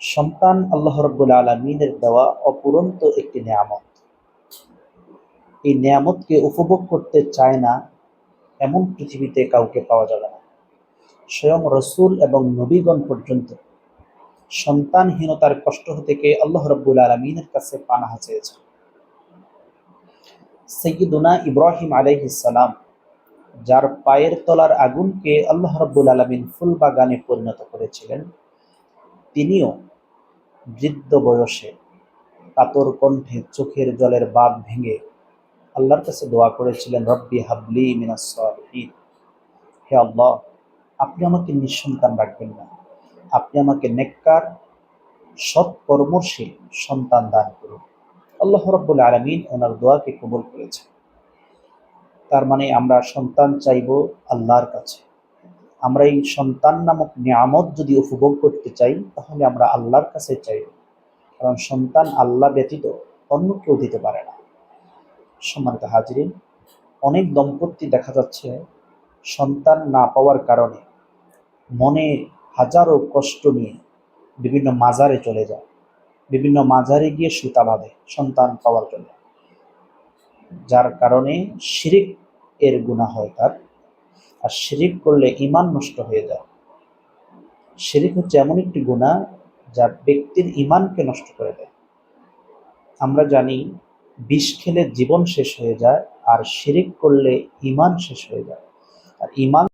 সন্তান আল্লাহ রব্বুল আলমিনের দেওয়া অপুরন্ত একটি নিয়ামত। এই নিয়ামতকে উপভোগ করতে চায় না এমন পৃথিবীতে কাউকে পাওয়া যাবে না। স্বয়ং রসুল এবং নবীগণ পর্যন্ত সন্তানহীনতার কষ্ট থেকে আল্লাহ রব্বুল আলমিনের কাছে পানাহা চেয়েছে সৈয়দুনা ইব্রাহিম আলাইহিসালাম যার পায়ের তলার আগুনকে আল্লাহ রব্বুল আলমিন ফুল বাগানে পরিণত করেছিলেন তিনিও বৃদ্ধ বয়সে কাতর কণ্ঠে চোখের জলের বাঁধ ভেঙে আল্লাহর কাছে দোয়া করেছিলেন, রব্বি হাবলি মিনাসিন হে আল্লাহ, আপনি আমাকে নিঃসন্তান রাখবেন না। আপনি আমাকে নেককার সৎ কর্মশীল সন্তান দান করুন। আল্লাহ রব্বুল আলমিন ওনার দোয়াকে কবল করেছে তার মানে আমরা সন্তান চাইব আল্লাহর কাছে। আমরা এই সন্তান নামক নিয়ামত যদি উপভোগ করতে চাই, তাহলে আমরা আল্লাহর কাছে চাই। কারণ সন্তান আল্লাহ ব্যতীত অন্য কেউ দিতে পারে না। সম্মানিত হাজিরিন, অনেক দম্পতি দেখা যাচ্ছে সন্তান না পাওয়ার কারণে মনে হাজারো কষ্ট নিয়ে বিভিন্ন মাজারে চলে যায়। বিভিন্ন মাজারে গিয়ে সুতা বাঁধে সন্তান পাওয়ার জন্য। যার কারণে শিরিক এর গুণা হয় তার। আর শিরিক করলে ইমান নষ্ট হয়ে যায়। শিরিক হচ্ছে এমন একটি গুণা যা ব্যক্তির ইমানকে নষ্ট করে দেয়। আমরা জানি বিষ খেলে জীবন শেষ হয়ে যায় আর শিরিক করলে ইমান শেষ হয়ে যায়। আর ইমান